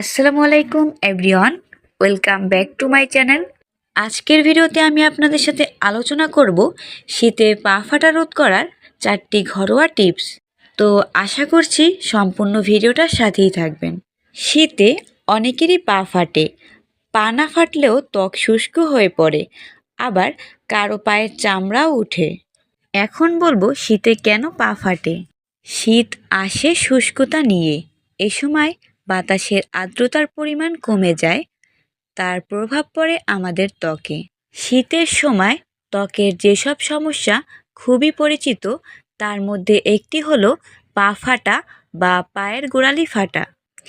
আসসালামু আলাইকুম everyone welcome back to my channel আজকের ভিডিওতে আমি আপনাদের সাথে আলোচনা করব শীতে পা ফাটা রোধ করার চারটি ঘরোয়া টিপস। তো আশা করছি সম্পূর্ণ ভিডিওটার সাথেই থাকবেন। শীতে অনেকেরই পা ফাটে। পা না ফাটলেও ত্বক শুষ্ক হয়ে পড়ে। আবার কারও পায়ের চামড়াও উঠে। এখন বলব শীতে কেন পা ফাটে? শীত আসে শুষ্কতা নিয়ে। এ সময় বাতাসের আর্দ্রতার পরিমাণ কমে যায়, তার প্রভাব পড়ে আমাদের ত্বকে। শীতের সময় ত্বকের যেসব সমস্যা খুবই পরিচিত, তার মধ্যে একটি হলো পা ফাটা বা পায়ের গোড়ালি ফাটা।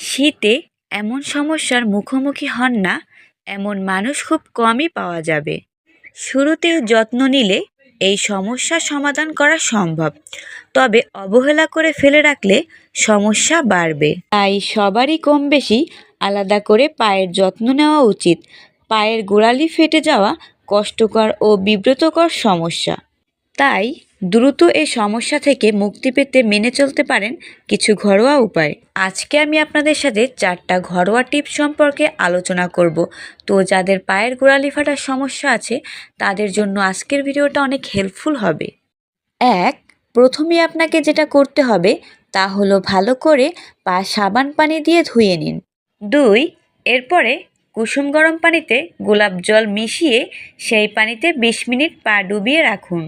শীতে এমন সমস্যার মুখোমুখি হন না, এমন মানুষ খুব কমই পাওয়া যাবে। শুরুতেও যত্ন নিলে এই সমস্যা সমাধান করা সম্ভব। তবে অবহেলা করে ফেলে রাখলে সমস্যা বাড়বে। তাই সবারই কম বেশি আলাদা করে পায়ের যত্ন নেওয়া উচিত। পায়ের গোড়ালি ফেটে যাওয়া কষ্টকর ও বিব্রতকর সমস্যা। তাই দ্রুত এই সমস্যা থেকে মুক্তি পেতে মেনে চলতে পারেন কিছু ঘরোয়া উপায়। আজকে আমি আপনাদের সাথে চারটা ঘরোয়া টিপ সম্পর্কে আলোচনা করব। তো যাদের পায়ের গোড়ালি ফাটার সমস্যা আছে, তাদের জন্য আজকের ভিডিওটা অনেক হেল্পফুল হবে। এক, প্রথমে আপনাকে যেটা করতে হবে, তা হলো ভালো করে পা সাবান পানি দিয়ে ধুয়ে নিন। দুই, এরপরে কুসুম গরম পানিতে গোলাপ জল মিশিয়ে সেই পানিতে বিশ মিনিট পা ডুবিয়ে রাখুন।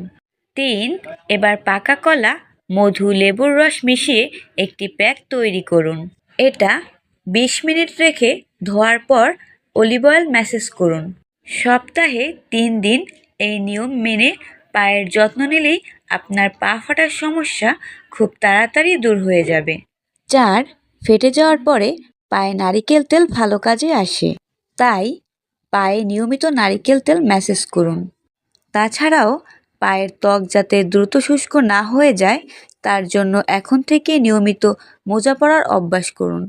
তিন, এবার পাকা কলা, মধু লেবুর রস মিশিয়ে একটি প্যাক তৈরি করুন। এটা বিশ মিনিট রেখে ধোয়ার পর অলিভ অয়েল ম্যাসেজ করুন। সপ্তাহে তিন দিন এই নিয়ম মেনে পায়ের যত্ন নিলেই আপনার পা ফাটার সমস্যা খুব তাড়াতাড়ি দূর হয়ে যাবে। চার, ফেটে যাওয়ার পরে পায়ে নারিকেল তেল ভালো কাজে আসে। তাই পায়ে নিয়মিত নারিকেল তেল ম্যাসেজ করুন। তাছাড়াও পায়ের ত্বক যাতে দ্রুত শুষ্ক না হয়ে যায়, তার জন্য এখন থেকে নিয়মিত মোজা পরার অভ্যাস করুন।